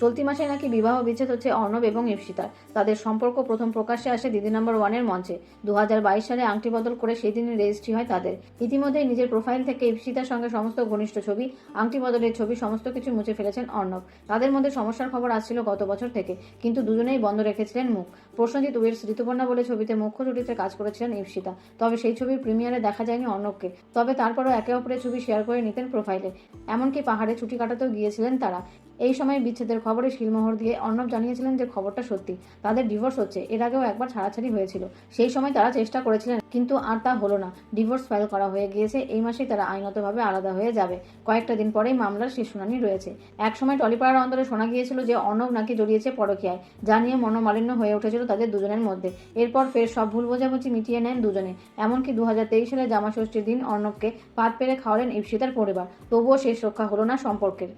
চলতি মাসে নাকি বিবাহ বিচ্ছেদ হচ্ছে অর্ণব এবং ইপসিতার তাদের সম্পর্ক প্রথম প্রকাশ্যে আসে দিদি নাম্বার ওয়ানের মঞ্চে। দু হাজার বাইশ সালে আংটি বদল করে সেই দিনই রেজিস্ট্রি হয় তাদের। ইতিমধ্যেই নিজের প্রোফাইল থেকে ইপসিতার সঙ্গে সমস্ত ঘনিষ্ঠ ছবি, আংটি বদলের ছবি, সমস্ত কিছু মুছে ফেলেছেন অর্ণব। তাদের মধ্যে সমস্যার খবর আসছিল গত বছর থেকে, কিন্তু দুজনেই বন্ধ রেখেছিলেন মুখ। প্রসেনজিৎ উইরস ঋতুপর্ণা বলে ছবিতে মুখ্য চরিত্রে কাজ করেছিলেন ইপসিতা তবে সেই ছবির প্রিমিয়ারে দেখা যায়নি অর্ণবকে। তবে তারপরও একে অপরের ছবি শেয়ার করে নিতেন প্রোফাইলে। এমনকি পাহাড়ে ছুটি কাটাতেও গিয়েছিলেন তারা। এই সময় বিচ্ছেদের খবরে শিলমোহর দিয়ে অর্ণব জানিয়েছিলেন যে খবরটা সত্যি। তাদের ডিভোর্স হচ্ছে। এর আগেও একবার ছাড়াছাড়ি হয়েছিল। সেই সময় তারা চেষ্টা করেছিলেন, কিন্তু আর তা হলো না। ডিভোর্স ফাইল করা হয়ে গিয়েছে। এই মাসেই তারা আইনতভাবে আলাদা হয়ে যাবে। কয়েকটা দিন পরেই মামলার শেষ শুনানি রয়েছে। একসময় টলিপাড়ার অন্তরে শোনা গিয়েছিল যে অর্ণব নাকি জড়িয়েছে পরকীয়ায়, যা নিয়ে মনোমালিন্য হয়ে উঠেছিল তাদের দুজনের মধ্যে। এরপর ফের সব ভুল বোঝাবুঝি মিটিয়ে নেন দুজনে। এমনকি দু হাজার তেইশ সালে জামাষষ্ঠীর দিন অর্ণবকে পাত পেরে খাওয়ালেন ইপসিতার পরিবার। তবুও শেষ রক্ষা হলো না সম্পর্কের।